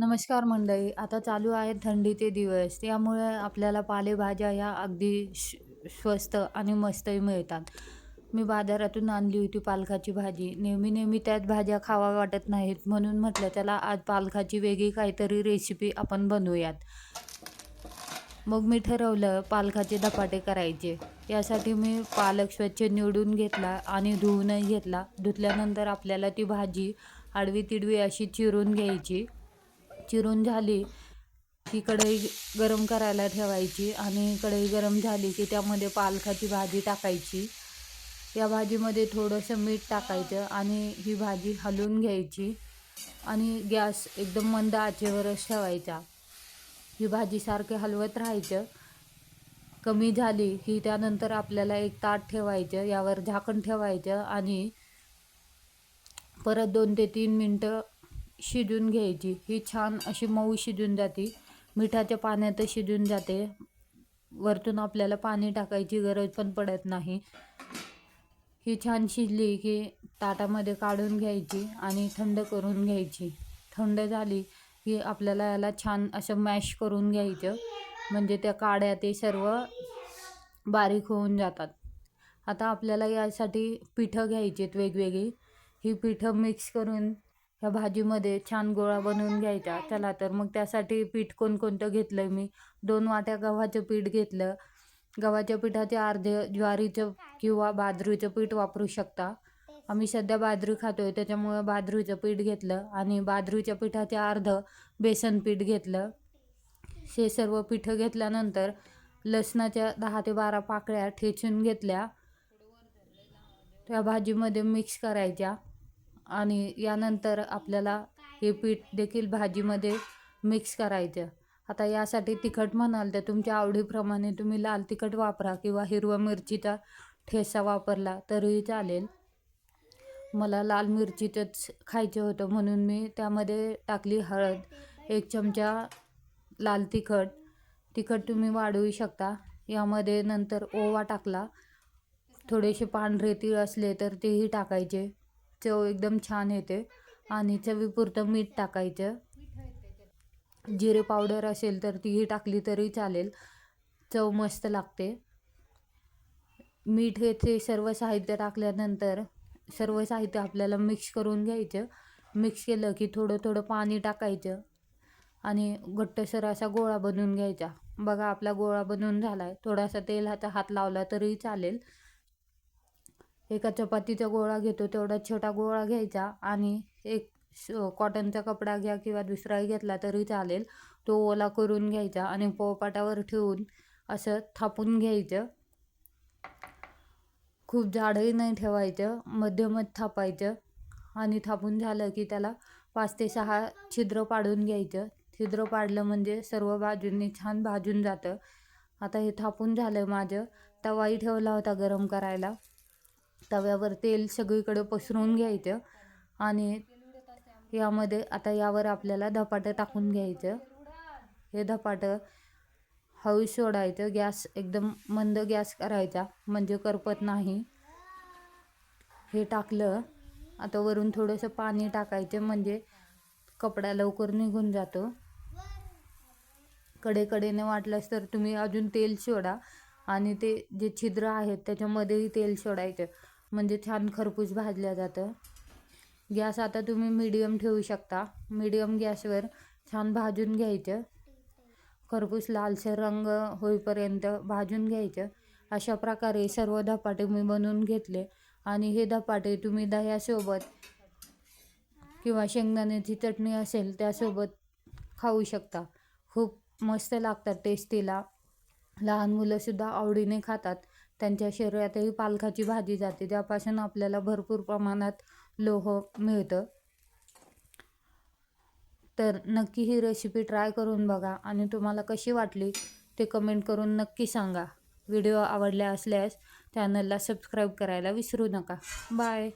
नमस्कार मंडळी आता चालू आहेत थंडीचे दिवस. त्यामुळे आपल्याला पालेभाज्या ह्या अगदी श स्वस्त आणि मस्तही मिळतात. मी बाजारातून आणली होती पालकाची भाजी. नेहमी नेहमी त्यात भाज्या खावा वाटत नाहीत. म्हणून म्हटलं त्याला आज पालकाची वेगळी काहीतरी रेसिपी आपण बनवूयात. मग मी ठरवलं पालकाचे धपाटे करायचे. यासाठी मी पालक स्वच्छ निवडून घेतला आणि धुवूनही घेतला. धुतल्यानंतर आपल्याला ती भाजी आडवी तिडवी अशी चिरून घ्यायची. चिरून झाली की कढई गरम करायला ठेवायची आणि कढई गरम झाली की त्यामध्ये पालकाची भाजी टाकायची. या भाजीमध्ये थोडंसं मीठ टाकायचं आणि ही भाजी हलवून घ्यायची आणि गॅस एकदम मंद आचेवरच ठेवायचा. ही भाजी सारखे हलवत राहायचं. कमी झाली की त्यानंतर आपल्याला एक ताट ठेवायचं यावर झाकण ठेवायचं आणि परत दोन ते तीन मिनटं शिजून घ्यायची. ही छान अशी मऊ शिजून जाते. मिठाच्या पाण्यात शिजून जाते. वरतून आपल्याला पाणी टाकायची गरज पण पडत नाही. ही छान शिजली की ताटामध्ये काढून घ्यायची आणि थंड करून घ्यायची. थंड झाली की आपल्याला याला छान असं मॅश करून घ्यायचं. म्हणजे त्या काड्या ते सर्व बारीक होऊन जातात. आता आपल्याला यासाठी पिठं घ्यायची आहेत वेगवेगळी. ही पिठं मिक्स करून ह्या भाजीमध्ये छान गोळा बनवून घ्यायचा. चला तर मग त्यासाठी पीठ कोणकोणतं घेतलं आहे मी? दोन वाट्या गव्हाचं पीठ घेतलं. गव्हाच्या पिठाचे अर्धे ज्वारीचं किंवा बाजरीचं पीठ वापरू शकता. आम्ही सध्या बाजरी खातो आहे त्याच्यामुळं बाजरीचं पीठ घेतलं आणि बाजरीच्या पिठाचे अर्धं बेसन पीठ घेतलं. हे सर्व पिठं घेतल्यानंतर लसणाच्या दहा ते बारा पाकळ्या ठेचून घेतल्या. त्या भाजीमध्ये मिक्स करायच्या. आणि यानंतर आपल्याला हे पीठ देखील भाजीमध्ये मिक्स करायचं. आता यासाठी तिखट म्हणाल तर तुमच्या आवडीप्रमाणे तुम्ही लाल तिखट वापरा किंवा हिरवा मिरचीचा ठेसा वापरला तरीही चालेल. मला लाल मिरचीचंच खायचं होतं म्हणून मी त्यामध्ये टाकली हळद एक चमचा लाल तिखट. तिखट तुम्ही वाढवू शकता. यामध्ये नंतर ओवा टाकला. थोडेसे पांढरे तीळ असले तर तेही टाकायचे. चव एकदम छान येते. आणि चवीपुरतं मीठ टाकायचं. जिरे पावडर असेल तर तीही टाकली तरी चालेल. चव मस्त लागते. मीठ येथे सर्व साहित्य टाकल्यानंतर सर्व साहित्य आपल्याला मिक्स करून घ्यायचं. मिक्स केलं की थोडं थोडं पाणी टाकायचं. आणि घट्टसर असा गोळा बनवून घ्यायचा. बघा आपला गोळा बनवून झाला आहे थोडासा तेलाचा हात लावला तरी चालेल. एका चपातीचा गोळा घेतो तेवढा छोटा गोळा घ्यायचा आणि एक कॉटनचा कपडा घ्या किंवा दुसराही घेतला तरी चालेल. तो ओला करून घ्यायचा आणि पोळपाटावर ठेवून असं थापून घ्यायचं. खूप जाडही नाही ठेवायचं मध्यमच थापायचं आणि थापून झालं की त्याला पाच ते सहा छिद्र पाडून घ्यायचं. छिद्र पाडलं म्हणजे सर्व बाजूंनी छान भाजून जातं. आता हे थापून झालं माझं. तवाही ठेवला होता गरम करायला. तव्यावर तेल सगळीकडे पसरवून घ्यायचं आणि यामध्ये आता यावर आपल्याला धपाटं टाकून घ्यायचं. हे धपाटं हळू सोडायचं. गॅस एकदम मंद गॅस करायचा म्हणजे करपत नाही. हे टाकलं आता वरून थोडंसं पाणी टाकायचं म्हणजे कपडा लवकर निघून जातो. कडेकडेने वाटलंच तर तुम्ही अजून तेल सोडा. आणि ते जे छिद्र आहेत त्याच्यामध्येही तेल सोडायचं. म्हणजे छान खरपूस भाजलं जातं. गॅस आता तुम्ही मीडियम ठेवू शकता. मीडियम गॅसवर छान भाजून घ्यायचं. खरपूस लालसर रंग होईपर्यंत भाजून घ्यायचं. अशा प्रकारे सर्व धपाटे मी बनवून घेतले. आणि हे धपाटे तुम्ही दह्यासोबत किंवा शेंगदाण्याची चटणी असेल त्यासोबत खाऊ शकता. खूप मस्त लागतात टेस्टीला. लहान मुलंसुद्धा आवडीने खातात. त्यांच्या शरीरातही पालकाची भाजी जाते. त्यापासून आपल्याला भरपूर प्रमाणात लोह मिळतं. तर नक्की ही रेसिपी ट्राय करून बघा आणि तुम्हाला कशी वाटली ते कमेंट करून नक्की सांगा. व्हिडिओ आवडल्या असल्यास चॅनलला सबस्क्राईब करायला विसरू नका. बाय